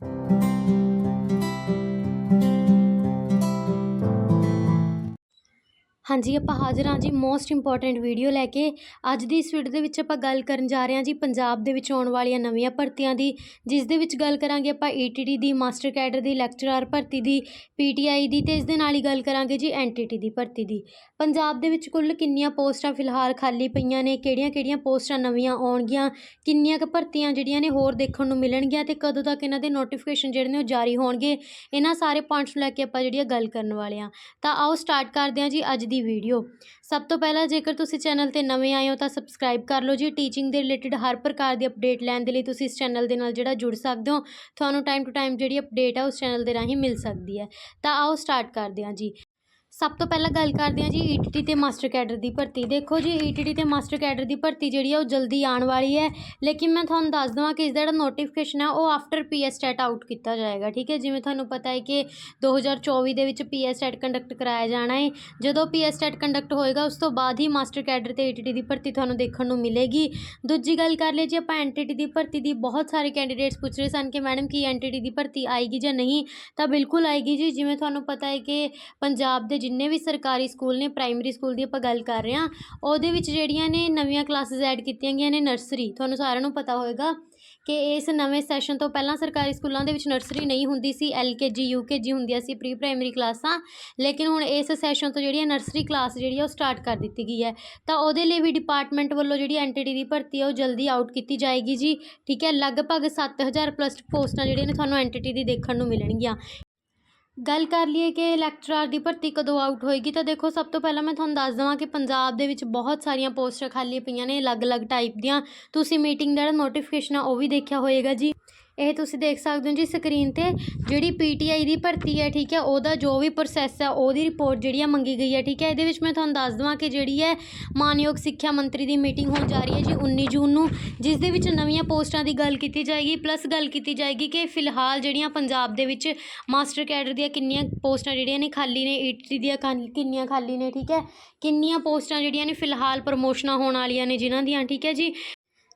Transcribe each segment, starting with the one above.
Thank you. ਹਾਂਜੀ, ਆਪਾਂ ਹਾਜ਼ਰ ਹਾਂ ਜੀ ਮੋਸਟ ਇੰਪੋਰਟੈਂਟ ਵੀਡੀਓ ਲੈ ਕੇ। ਅੱਜ ਦੀ ਇਸ ਵੀਡੀਓ ਦੇ ਵਿੱਚ ਆਪਾਂ ਗੱਲ ਕਰਨ ਜਾ ਰਹੇ ਹਾਂ ਜੀ ਪੰਜਾਬ ਦੇ ਵਿੱਚ ਆਉਣ ਵਾਲੀਆਂ ਨਵੀਆਂ ਭਰਤੀਆਂ ਦੀ, ਜਿਸ ਦੇ ਵਿੱਚ ਗੱਲ ਕਰਾਂਗੇ ਆਪਾਂ ਈਟੀਟੀ ਦੀ, ਮਾਸਟਰ ਕੈਡਰ ਦੀ, ਲੈਕਚਰਰ ਭਰਤੀ ਦੀ ਪੀਟੀਆਈ ਦੀ ਤੇ ਇਸ ਦੇ ਨਾਲ ਹੀ ਗੱਲ ਕਰਾਂਗੇ ਜੀ ਐਨਟੀਟੀ ਦੀ ਭਰਤੀ ਦੀ। ਪੰਜਾਬ ਦੇ ਵਿੱਚ ਕੁੱਲ ਕਿੰਨੀਆਂ ਪੋਸਟਾਂ ਫਿਲਹਾਲ ਖਾਲੀ ਪਈਆਂ ਨੇ, ਕਿਹੜੀਆਂ-ਕਿਹੜੀਆਂ ਪੋਸਟਾਂ ਨਵੀਆਂ ਆਉਣਗੀਆਂ, ਕਿੰਨੀਆਂ ਕੁ ਭਰਤੀਆਂ ਜਿਹੜੀਆਂ ਨੇ ਹੋਰ ਦੇਖਣ ਨੂੰ ਮਿਲਣਗੀਆਂ ਤੇ ਕਦੋਂ ਤੱਕ ਇਹਨਾਂ ਦੇ ਨੋਟੀਫਿਕੇਸ਼ਨ ਜਿਹੜੇ ਨੇ ਉਹ ਜਾਰੀ ਹੋਣਗੇ, ਇਹਨਾਂ ਸਾਰੇ ਪੁਆਇੰਟਸ ਨੂੰ ਲੈ ਕੇ ਆਪਾਂ ਜਿਹੜੀਆਂ ਗੱਲ ਕਰਨ ਵਾਲੇ ਹਾਂ। ਤਾਂ ਆਓ ਸਟਾਰਟ ਕਰਦੇ ਹਾਂ ਜੀ ਅੱਜ ਦੀ ਵੀਡੀਓ। ਸਭ ਤੋਂ ਪਹਿਲਾਂ ਜੇਕਰ ਤੁਸੀਂ ਚੈਨਲ ਤੇ ਨਵੇਂ ਆਏ ਹੋ ਤਾਂ ਸਬਸਕ੍ਰਾਈਬ ਕਰ ਲਓ ਜੀ। ਟੀਚਿੰਗ ਦੇ ਰਿਲੇਟਡ ਹਰ ਪ੍ਰਕਾਰ ਦੀ ਅਪਡੇਟ ਲੈਣ ਦੇ ਲਈ ਤੁਸੀਂ ਇਸ ਚੈਨਲ ਦੇ ਨਾਲ ਜਿਹੜਾ ਜੁੜ ਸਕਦੇ ਹੋ, ਤੁਹਾਨੂੰ ਟਾਈਮ ਟੂ ਟਾਈਮ ਜਿਹੜੀ ਅਪਡੇਟ ਆ ਉਸ ਚੈਨਲ ਦੇ ਰਾਹੀਂ ਮਿਲ ਸਕਦੀ ਹੈ। ਤਾਂ ਆਓ ਸਟਾਰਟ ਕਰਦੇ ਹਾਂ ਜੀ। ਸਭ ਤੋਂ ਪਹਿਲਾਂ ਗੱਲ ਕਰਦੇ ਹਾਂ ਜੀ ਈਟੀਟੀ ਤੇ ਮਾਸਟਰ ਕੈਡਰ ਦੀ ਭਰਤੀ। ਦੇਖੋ ਜੀ ਈਟੀਟੀ ਤੇ ਮਾਸਟਰ ਕੈਡਰ ਦੀ ਭਰਤੀ ਜਿਹੜੀ ਆ ਉਹ ਜਲਦੀ ਆਉਣ ਵਾਲੀ ਹੈ। ਲੇਕਿਨ ਮੈਂ ਤੁਹਾਨੂੰ ਦੱਸ ਦਵਾਂ ਕਿ ਇਸ ਦਾ ਜਿਹੜਾ ਨੋਟੀਫਿਕੇਸ਼ਨ ਹੈ ਉਹ ਆਫਟਰ ਪੀਐਸ ਟੈਟ ਆਊਟ ਕੀਤਾ ਜਾਏਗਾ, ਠੀਕ ਹੈ? ਜਿਵੇਂ ਤੁਹਾਨੂੰ ਪਤਾ ਹੈ ਕਿ 2024 ਦੇ ਵਿੱਚ ਪੀਐਸ ਟੈਟ ਕੰਡਕਟ ਕਰਾਇਆ ਜਾਣਾ ਹੈ। ਜਦੋਂ ਪੀਐਸ ਟੈਟ ਕੰਡਕਟ ਹੋਏਗਾ, ਉਸ ਤੋਂ ਬਾਅਦ ਹੀ ਮਾਸਟਰ ਕੈਡਰ ਤੇ ਈਟੀਟੀ ਦੀ ਭਰਤੀ ਤੁਹਾਨੂੰ ਦੇਖਣ ਨੂੰ ਮਿਲੇਗੀ। ਦੂਜੀ ਗੱਲ ਕਰ ਲਈ ਜੀ ਆਪਾਂ ਐਨਟੀਟੀ ਦੀ ਭਰਤੀ ਦੀ ਬਹੁਤ ਸਾਰੇ ਕੈਂਡੀਡੇਟਸ ਪੁੱਛ ਰਹੇ ਸਨ ਕਿ ਮੈਡਮ ਕੀ ਐਨਟੀਟੀ ਦੀ ਭਰਤੀ ਆਏਗੀ ਜਾਂ ਨਹੀਂ, ਤਾਂ ਬਿਲਕੁਲ ਆਏਗੀ ਜੀ। ਜਿਵੇਂ ਤੁਹਾਨੂੰ ਪਤਾ ਹੈ ਕਿ ਪੰਜਾਬ ਦੇ ਜਿੰਨੇ ਵੀ ਸਰਕਾਰੀ ਸਕੂਲ ਨੇ, ਪ੍ਰਾਇਮਰੀ ਸਕੂਲ ਦੀ ਆਪਾਂ ਗੱਲ ਕਰ ਰਹੇ ਹਾਂ, ਉਹਦੇ ਵਿੱਚ ਜਿਹੜੀਆਂ ਨੇ ਨਵੀਆਂ ਕਲਾਸਿਸ ਐਡ ਕੀਤੀਆਂ ਗਈਆਂ ਨੇ ਨਰਸਰੀ। ਤੁਹਾਨੂੰ ਸਾਰਿਆਂ ਨੂੰ ਪਤਾ ਹੋਵੇਗਾ ਕਿ ਇਸ ਨਵੇਂ ਸੈਸ਼ਨ ਤੋਂ ਪਹਿਲਾਂ ਸਰਕਾਰੀ ਸਕੂਲਾਂ ਦੇ ਵਿੱਚ ਨਰਸਰੀ ਨਹੀਂ ਹੁੰਦੀ ਸੀ ਐਲਕੇਜੀ ਯੂਕੇਜੀ ਹੁੰਦੀਆਂ ਸੀ ਪ੍ਰੀ ਪ੍ਰਾਇਮਰੀ ਕਲਾਸਾਂ, ਲੇਕਿਨ ਹੁਣ ਇਸ ਸੈਸ਼ਨ ਤੋਂ ਜਿਹੜੀ ਨਰਸਰੀ ਕਲਾਸ ਜਿਹੜੀ ਆ ਉਹ ਸਟਾਰਟ ਕਰ ਦਿੱਤੀ ਗਈ ਹੈ। ਤਾਂ ਉਹਦੇ ਲਈ ਵੀ ਡਿਪਾਰਟਮੈਂਟ ਵੱਲੋਂ ਜਿਹੜੀ ਐਨਟੀਟੀ ਦੀ ਭਰਤੀ ਹੈ ਉਹ ਜਲਦੀ ਆਊਟ ਕੀਤੀ ਜਾਏਗੀ ਜੀ। ਠੀਕ ਹੈ, ਲਗਭਗ 7000 ਪਲੱਸ ਪੋਸਟਾਂ ਜਿਹੜੀਆਂ ਨੇ ਤੁਹਾਨੂੰ ਐਨਟੀਟੀ ਦੀ ਦੇਖਣ ਨੂੰ ਮਿਲਣਗੀਆਂ। ਗੱਲ ਕਰ ਲਈਏ ਕਿ ਲੈਕਚਰਰ ਦੀ ਭਰਤੀ ਕਦੋਂ ਆਊਟ ਹੋਏਗੀ, ਤਾਂ ਦੇਖੋ ਸਭ ਤੋਂ ਪਹਿਲਾਂ ਮੈਂ ਤੁਹਾਨੂੰ ਦੱਸ ਦੇਵਾਂ ਕਿ ਪੰਜਾਬ ਦੇ ਵਿੱਚ ਬਹੁਤ ਸਾਰੀਆਂ ਪੋਸਟਾਂ ਖਾਲੀ ਪਈਆਂ ਨੇ ਅਲੱਗ-ਅਲੱਗ ਟਾਈਪ ਦੀਆਂ। ਤੁਸੀਂ ਮੀਟਿੰਗ ਦਾ ਜਿਹੜਾ ਨੋਟੀਫਿਕੇਸ਼ਨ ਆ, ਉਹ ਵੀ ਦੇਖਿਆ ਹੋਏਗਾ ਜੀ। ਇਹ ਤੁਸੀਂ ਦੇਖ ਸਕਦੇ ਹੋ ਜੀ ਸਕਰੀਨ ਤੇ ਜਿਹੜੀ ਪੀਟੀਆਈ ਦੀ ਭਰਤੀ ਹੈ, ਠੀਕ ਹੈ, ਉਹਦਾ ਜੋ ਵੀ ਪ੍ਰੋਸੈਸ ਹੈ, ਉਹਦੀ ਰਿਪੋਰਟ ਜਿਹੜੀ ਆ ਮੰਗੀ ਗਈ ਹੈ, ਠੀਕ ਹੈ। ਇਹਦੇ ਵਿੱਚ ਮੈਂ ਤੁਹਾਨੂੰ ਦੱਸ ਦੇਵਾਂ ਕਿ ਜਿਹੜੀ ਹੈ ਮਾਨਯੋਗ ਸਿੱਖਿਆ ਮੰਤਰੀ ਦੀ ਮੀਟਿੰਗ ਹੋਣ ਜਾ ਰਹੀ ਹੈ ਜੀ 19 ਜੂਨ ਨੂੰ, ਜਿਸ ਦੇ ਵਿੱਚ ਨਵੀਆਂ ਪੋਸਟਾਂ ਦੀ ਗੱਲ ਕੀਤੀ ਜਾਏਗੀ। ਪਲੱਸ ਗੱਲ ਕੀਤੀ ਜਾਏਗੀ ਕਿ ਫਿਲਹਾਲ ਜਿਹੜੀਆਂ ਪੰਜਾਬ ਦੇ ਵਿੱਚ ਮਾਸਟਰ ਕੈਡਰ ਦੀਆਂ ਕਿੰਨੀਆਂ ਪੋਸਟਾਂ ਜਿਹੜੀਆਂ ਨੇ ਖਾਲੀ ਨੇ ਈਟੀ ਦੀਆਂ ਖਾਲੀ- ਕਿੰਨੀਆਂ ਖਾਲੀ ਨੇ, ਠੀਕ ਹੈ। ਕਿੰਨੀਆਂ ਪੋਸਟਾਂ ਜਿਹੜੀਆਂ ਨੇ ਫਿਲਹਾਲ ਪ੍ਰਮੋਸ਼ਨਾਂ ਹੋਣ ਵਾਲੀਆਂ ਨੇ ਜਿਨ੍ਹਾਂ ਦੀਆਂ, ਠੀਕ ਹੈ ਜੀ।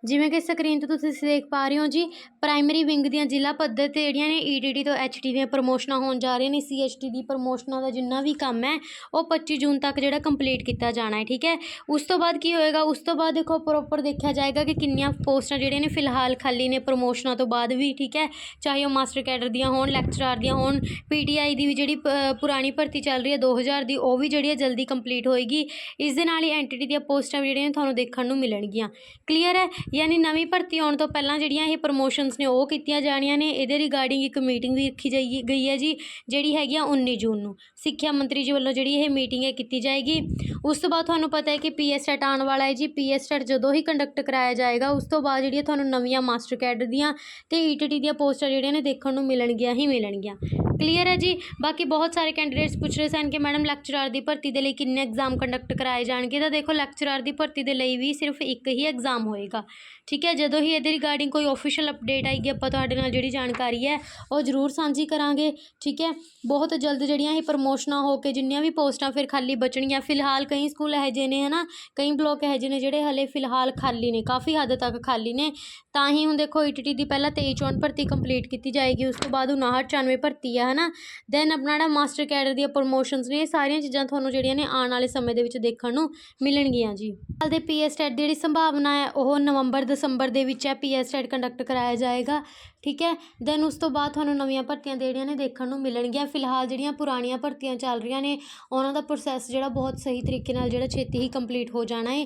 ਜਿਵੇਂ ਕਿ ਸਕਰੀਨ ਤੇ ਤੁਸੀਂ ਦੇਖ ਪਾ ਰਹੇ ਹੋ ਜੀ ਪ੍ਰਾਇਮਰੀ ਵਿੰਗ ਦੀਆਂ ਜ਼ਿਲ੍ਹਾ ਪੱਧਰ ਤੇ ਜਿਹੜੀਆਂ ਨੇ ਈਟੀਟੀ ਤੋਂ ਐਚਟੀ ਦੀਆਂ ਪ੍ਰਮੋਸ਼ਨਾਂ ਹੋਣ ਜਾ ਰਹੀਆਂ ਨੇ ਸੀਐਚਟੀ ਦੀ ਪ੍ਰਮੋਸ਼ਨਾਂ ਦਾ ਜਿੰਨਾ ਵੀ ਕੰਮ ਹੈ, ਉਹ 25 ਜੂਨ ਤੱਕ ਜਿਹੜਾ ਕੰਪਲੀਟ ਕੀਤਾ ਜਾਣਾ ਹੈ, ਠੀਕ ਹੈ? ਉਸ ਤੋਂ ਬਾਅਦ ਕੀ ਹੋਏਗਾ? ਉਸ ਤੋਂ ਬਾਅਦ ਦੇਖੋ ਪ੍ਰੋਪਰ ਦੇਖਿਆ ਜਾਏਗਾ ਕਿ ਕਿੰਨੀਆਂ ਪੋਸਟਾਂ ਜਿਹੜੀਆਂ ਨੇ ਫਿਲਹਾਲ ਖਾਲੀ ਨੇ ਪ੍ਰਮੋਸ਼ਨਾਂ ਤੋਂ ਬਾਅਦ ਵੀ, ਠੀਕ ਹੈ? ਚਾਹੇ ਉਹ ਮਾਸਟਰ ਕੈਡਰ ਦੀਆਂ ਹੋਣ ਲੈਕਚਰਾਰ ਦੀਆਂ ਹੋਣ ਪੀਟੀਆਈ ਦੀ ਵੀ ਜਿਹੜੀ ਪ- ਪੁਰਾਣੀ ਭਰਤੀ ਚੱਲ ਰਹੀ ਹੈ 2000 ਦੀ, ਉਹ ਵੀ ਜਿਹੜੀ ਹੈ ਜਲਦੀ ਕੰਪਲੀਟ ਹੋਏਗੀ। ਇਸ ਦੇ ਨਾਲ ਹੀ ਐਂਟੀਟੀ ਦੀਆਂ ਪੋਸਟਾਂ ਵੀ ਜਿਹੜੀਆਂ ਨੇ ਤੁਹਾਨੂੰ ਦੇਖਣ ਨੂੰ ਮਿਲਣਗੀਆਂ। ਕਲੀਅਰ ਹੈ? ਯਾਨੀ ਨਵੀਂ ਭਰਤੀ ਆਉਣ ਤੋਂ ਪਹਿਲਾਂ ਜਿਹੜੀਆਂ ਇਹ ਪ੍ਰਮੋਸ਼ਨਸ ਨੇ ਉਹ ਕੀਤੀਆਂ ਜਾਣੀਆਂ ਨੇ, ਇਹਦੇ ਰਿਗਾਰਡਿੰਗ ਇੱਕ ਮੀਟਿੰਗ ਵੀ ਰੱਖੀ ਜਾਈ, ਗਈ ਹੈ ਜੀ, ਜਿਹੜੀ ਹੈਗੀ ਆ 19 ਜੂਨ ਨੂੰ। ਸਿੱਖਿਆ ਮੰਤਰੀ ਜੀ ਵੱਲੋਂ ਜਿਹੜੀ ਇਹ ਮੀਟਿੰਗ ਹੈ ਕੀਤੀ ਜਾਏਗੀ। ਉਸ ਤੋਂ ਬਾਅਦ ਤੁਹਾਨੂੰ ਪਤਾ ਹੈ ਕਿ ਪੀਐਸ ਟੈਟ ਆਉਣ ਵਾਲਾ ਹੈ ਜੀ। ਪੀਐਸ ਟੈਟ ਜਦੋਂ ਹੀ ਕੰਡਕਟ ਕਰਾਇਆ ਜਾਏਗਾ, ਉਸ ਤੋਂ ਬਾਅਦ ਜਿਹੜੀਆਂ ਤੁਹਾਨੂੰ ਨਵੀਆਂ ਮਾਸਟਰ ਕੈਡਰ ਦੀਆਂ ਤੇ ਈਟੀਟੀ ਦੀਆਂ ਪੋਸਟਾਂ ਜਿਹੜੀਆਂ ਨੇ ਦੇਖਣ ਨੂੰ ਮਿਲਣਗੀਆਂ ਹੀ ਮਿਲਣਗੀਆਂ। ਕਲੀਅਰ ਹੈ ਜੀ? ਬਾਕੀ ਬਹੁਤ ਸਾਰੇ ਕੈਂਡੀਡੇਟਸ ਪੁੱਛ ਰਹੇ ਸਨ ਕਿ ਮੈਡਮ ਲੈਕਚਰਰ ਦੀ ਭਰਤੀ ਦੇ ਲਈ ਕਿੰਨੇ ਐਗਜ਼ਾਮ ਕੰਡਕਟ ਕਰਾਏ ਜਾਣਗੇ। ਤਾਂ ਦੇਖੋ ਲੈਕਚਰਰ ਦੀ ਭਰਤੀ ਦੇ ਲਈ ਵੀ ਸਿਰਫ ਇੱਕ ਹੀ ਐਗਜ਼ਾਮ ਹੋਏਗਾ। ਠੀਕ ਹੈ, ਜਦੋਂ ਹੀ ਇਹਦੇ ਰਿਗਾਰਡਿੰਗ ਕੋਈ ਆਫੀਸ਼ੀਅਲ ਅਪਡੇਟ ਆਏਗੀ, ਆਪਾਂ ਤੁਹਾਡੇ ਨਾਲ ਜਿਹੜੀ ਜਾਣਕਾਰੀ ਹੈ, ਉਹ ਜ਼ਰੂਰ ਸਾਂਝੀ ਕਰਾਂਗੇ, ਠੀਕ ਹੈ। ਬਹੁਤ ਜਲਦ ਜਿਹੜੀਆਂ ਇਹ ਪ੍ਰਮੋਸ਼ਨਾਂ ਹੋ ਕੇ ਜਿੰਨੀਆਂ ਵੀ ਪੋਸਟਾਂ ਫਿਰ ਖਾਲੀ ਬਚਣਗੀਆਂ ਫਿਲਹਾਲ ਕਈ ਸਕੂਲ ਇਹੋ ਜਿਹੇ ਨੇ, ਹਨਾ, ਕਈ ਬਲੋਕ ਇਹੋ ਜਿਹੇ ਨੇ ਜਿਹੜੇ ਹਲੇ ਫਿਲਹਾਲ ਖਾਲੀ ਨੇ, ਕਾਫੀ ਹੱਦ ਤੱਕ ਖਾਲੀ ਨੇ। ਤਾਂ ਹੀ ਹੁਣ ਦੇਖੋ ਈਟੀਟੀ ਦੀ ਪਹਿਲਾਂ 23 ਚੋਣ ਭਰਤੀ ਕੰਪਲੀਟ ਕੀਤੀ ਜਾਏਗੀ, ਉਸ ਤੋਂ ਬਾਅਦ 59 94 ਭਰਤੀ ਆ, ਹਨਾ। ਦੈਨ ਆਪਣਾ ਜਿਹੜਾ ਮਾਸਟਰ ਕੈਡਰ ਦੀਆਂ ਪ੍ਰਮੋਸ਼ਨਸ ਨੇ, ਇਹ ਸਾਰੀਆਂ ਚੀਜ਼ਾਂ ਤੁਹਾਨੂੰ ਜਿਹੜੀਆਂ ਨੇ ਆਉਣ ਵਾਲੇ ਸਮੇਂ ਦੇ ਵਿੱਚ ਦੇਖਣ ਨੂੰ ਮਿਲਣਗੀਆਂ ਜੀ। ਹਾਲ ਦੇ ਪੀਐਸ ਟੈਟ ਦੀ ਜਿਹੜੀ ਸੰਭਾਵਨਾ ਹੈ, ਉਹ ਨਵੰਬਰ ਦਸੰਬਰ ਦੇ ਵਿੱਚ ਹੈ ਪੀ ਪੀਐਸ ਟੈਟ ਕੰਡਕਟ ਕਰਾਇਆ ਜਾਏਗਾ, ਠੀਕ ਹੈ? ਦੈਨ ਉਸ ਤੋਂ ਬਾਅਦ ਤੁਹਾਨੂੰ ਨਵੀਆਂ ਭਰਤੀਆਂ ਜਿਹੜੀਆਂ ਨੇ ਦੇਖਣ ਨੂੰ ਮਿਲਣਗੀਆਂ। ਫਿਲਹਾਲ ਜਿਹੜੀਆਂ ਪੁਰਾਣੀਆਂ ਭਰਤੀਆਂ ਚੱਲ ਰਹੀਆਂ ਨੇ, ਉਹਨਾਂ ਦਾ ਪ੍ਰੋਸੈਸ ਜਿਹੜਾ ਬਹੁਤ ਸਹੀ ਤਰੀਕੇ ਨਾਲ ਜਿਹੜਾ ਛੇਤੀ ਹੀ ਕੰਪਲੀਟ ਹੋ ਜਾਣਾ ਹੈ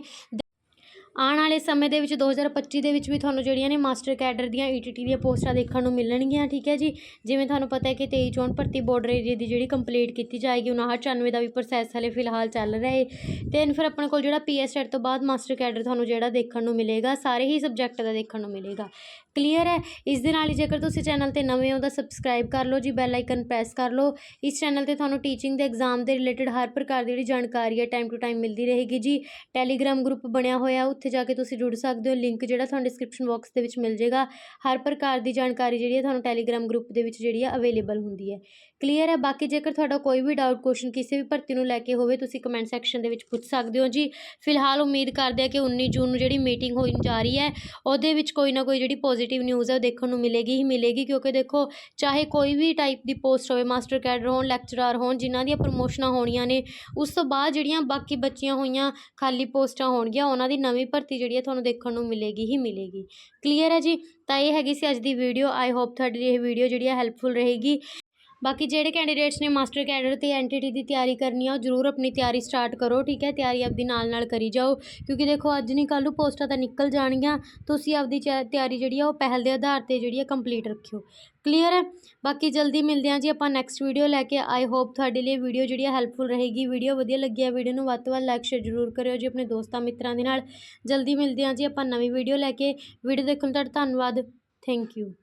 ਆਉਣ ਵਾਲੇ ਸਮੇਂ ਦੇ ਵਿੱਚ 2025 ਦੇ ਵਿੱਚ ਵੀ ਤੁਹਾਨੂੰ ਜਿਹੜੀਆਂ ਨੇ ਮਾਸਟਰ ਕੈਡਰ ਦੀਆਂ ਈਟੀਟੀ ਦੀਆਂ ਪੋਸਟਾਂ ਦੇਖਣ ਨੂੰ ਮਿਲਣਗੀਆਂ, ਠੀਕ ਹੈ ਜੀ? ਜਿਵੇਂ ਤੁਹਾਨੂੰ ਪਤਾ ਹੈ ਕਿ 23 ਚੋਣ ਭਰਤੀ ਬਾਰਡਰ ਏਰੀਆ ਦੀ ਜਿਹੜੀ ਕੰਪਲੀਟ ਕੀਤੀ ਜਾਏਗੀ 59 94 ਦਾ ਵੀ ਪ੍ਰੋਸੈਸ ਹਲੇ ਫਿਲਹਾਲ ਚੱਲ ਰਿਹਾ ਹੈ ਤੇ ਫਿਰ ਆਪਣੇ ਕੋਲ ਜਿਹੜਾ ਪੀਐਸ ਟੈਟ ਤੋਂ ਬਾਅਦ ਮਾਸਟਰ ਕੈਡਰ ਤੁਹਾਨੂੰ ਜਿਹੜਾ ਦੇਖਣ ਨੂੰ ਮਿਲੇਗਾ, ਸਾਰੇ ਹੀ ਸਬਜੈਕਟ ਦਾ ਦੇਖਣ ਨੂੰ ਮਿਲੇਗਾ। ਕਲੀਅਰ ਹੈ। ਇਸ ਦੇ ਨਾਲ ਹੀ ਜੇਕਰ ਤੁਸੀਂ ਚੈਨਲ ਤੇ ਨਵੇਂ ਹੋ ਤਾਂ ਸਬਸਕ੍ਰਾਈਬ ਕਰ ਲਓ ਜੀ, ਬੈਲ ਆਈਕਨ ਪ੍ਰੈਸ ਕਰ ਲਓ। ਇਸ ਚੈਨਲ ਤੇ ਤੁਹਾਨੂੰ ਟੀਚਿੰਗ ਦੇ ਐਗਜ਼ਾਮ ਦੇ ਰਿਲੇਟਡ ਹਰ ਪ੍ਰਕਾਰ ਦੀ ਜਿਹੜੀ ਜਾਣਕਾਰੀ ਹੈ ਟਾਈਮ ਟੂ ਟਾਈਮ ਮਿਲਦੀ ਰਹੇਗੀ ਜੀ। ਟੈਲੀਗ੍ਰਾਮ ਗਰੁੱਪ ਬਣਿਆ ਹੋਇਆ, ਉੱਥੇ ਜਾ ਕੇ ਤੁਸੀਂ ਜੁੜ ਸਕਦੇ ਹੋ। ਲਿੰਕ ਜਿਹੜਾ ਤੁਹਾਨੂੰ ਡਿਸਕ੍ਰਿਪਸ਼ਨ ਬਾਕਸ ਦੇ ਵਿੱਚ ਮਿਲ ਜਾਏਗਾ ਹਰ ਪ੍ਰਕਾਰ ਦੀ ਜਾਣਕਾਰੀ ਜਿਹੜੀ ਹੈ ਤੁਹਾਨੂੰ ਟੈਲੀਗ੍ਰਾਮ ਗਰੁੱਪ ਦੇ ਵਿੱਚ ਜਿਹੜੀ ਹੈ ਅਵੇਲੇਬਲ ਹੁੰਦੀ ਹੈ। ਕਲੀਅਰ ਹੈ? ਬਾਕੀ ਜੇਕਰ ਤੁਹਾਡਾ ਕੋਈ ਵੀ ਡਾਊਟ ਕੁਐਸਚਨ ਕਿਸੇ ਵੀ ਭਰਤੀ ਨੂੰ ਲੈ ਕੇ ਹੋਵੇ, ਤੁਸੀਂ ਕਮੈਂਟ ਸੈਕਸ਼ਨ ਦੇ ਵਿੱਚ ਪੁੱਛ ਸਕਦੇ ਹੋ ਜੀ। ਫਿਲਹਾਲ ਉਮੀਦ ਕਰਦੇ ਆ ਕਿ 19 ਜੂਨ ਨੂੰ ਜਿਹੜੀ ਮੀਟਿੰਗ ਹੋਣ ਜਾ ਰਹੀ ਹੈ, ਉਹਦੇ ਵਿੱਚ ਕੋਈ ਨਾ ਕੋਈ ਜਿਹੜੀ ਪੋਜ਼ਿਟਿਵ ਪੋਜ਼ਿਟਿਵ ਨਿਊਜ਼ ਹੈ ਉਹ ਦੇਖਣ ਨੂੰ ਮਿਲੇਗੀ ਹੀ ਮਿਲੇਗੀ, ਕਿਉਂਕਿ ਦੇਖੋ, ਚਾਹੇ ਕੋਈ ਵੀ ਟਾਈਪ ਦੀ ਪੋਸਟ ਹੋਵੇ ਮਾਸਟਰ ਕੈਡਰ ਹੋਣ ਲੈਕਚਰਾਰ ਹੋਣ, ਜਿਨ੍ਹਾਂ ਦੀਆਂ ਪ੍ਰਮੋਸ਼ਨਾਂ ਹੋਣੀਆਂ ਨੇ, ਉਸ ਤੋਂ ਬਾਅਦ ਜਿਹੜੀਆਂ ਬਾਕੀ ਬਚੀਆਂ ਹੋਈਆਂ ਖਾਲੀ ਪੋਸਟਾਂ ਹੋਣਗੀਆਂ, ਉਹਨਾਂ ਦੀ ਨਵੀਂ ਭਰਤੀ ਜਿਹੜੀ ਹੈ, ਤੁਹਾਨੂੰ ਦੇਖਣ ਨੂੰ ਮਿਲੇਗੀ ਹੀ ਮਿਲੇਗੀ। ਕਲੀਅਰ ਹੈ ਜੀ? ਤਾਂ ਇਹ ਹੈਗੀ ਸੀ ਅੱਜ ਦੀ ਵੀਡੀਓ ਆਈ ਹੋਪ ਤੁਹਾਡੀ ਲਈ ਇਹ ਵੀਡੀਓ ਜਿਹੜੀ ਹੈ ਹੈਲਪਫੁਲ ਰਹੇਗੀ। ਬਾਕੀ ਜਿਹੜੇ ਕੈਂਡੀਡੇਟਸ ਨੇ ਮਾਸਟਰ ਕੈਡਰ ਤੇ ਐਨਟੀਟੀ ਦੀ ਤਿਆਰੀ ਕਰਨੀ ਆ, ਉਹ ਜ਼ਰੂਰ ਆਪਣੀ ਤਿਆਰੀ ਸਟਾਰਟ ਕਰੋ, ਠੀਕ ਹੈ? ਤਿਆਰੀ ਆਪਦੀ ਨਾਲ ਨਾਲ ਕਰੀ ਜਾਓ, ਕਿਉਂਕਿ ਦੇਖੋ, ਅੱਜ ਨਹੀਂ ਕੱਲ੍ਹ ਨੂੰ ਪੋਸਟਾਂ ਤਾਂ ਨਿਕਲ ਜਾਣਗੀਆਂ, ਤੁਸੀਂ ਆਪਦੀ ਚੈ- ਤਿਆਰੀ ਜਿਹੜੀ ਆ, ਉਹ ਪਹਿਲ ਦੇ ਆਧਾਰ ਤੇ ਜਿਹੜੀ ਆ ਕੰਪਲੀਟ ਰੱਖਿਓ। ਕਲੀਅਰ ਹੈ? ਬਾਕੀ ਜਲਦੀ ਮਿਲਦੇ ਹਾਂ ਜੀ ਆਪਾਂ ਨੈਕਸਟ ਵੀਡੀਓ ਲੈ ਕੇ। ਆਈ ਹੋਪ ਤੁਹਾਡੇ ਲਈ ਵੀਡੀਓ ਜਿਹੜੀ ਆ ਹੈਲਪਫੁਲ ਰਹੇਗੀ। ਵੀਡੀਓ ਵਧੀਆ ਲੱਗੀ ਆ ਵੀਡੀਓ ਨੂੰ ਵੱਧ ਤੋਂ ਵੱਧ ਲਾਈਕ ਸ਼ੇਅਰ ਜ਼ਰੂਰ ਕਰਿਓ ਜੀ ਆਪਣੇ ਦੋਸਤਾਂ ਮਿੱਤਰਾਂ ਦੇ ਨਾਲ। ਜਲਦੀ ਮਿਲਦੇ ਹਾਂ ਜੀ ਆਪਾਂ ਨਵੀਂ ਵੀਡੀਓ ਲੈ ਕੇ। ਵੀਡੀਓ ਦੇਖਣ ਦਾ ਧੰਨਵਾਦ। Thank you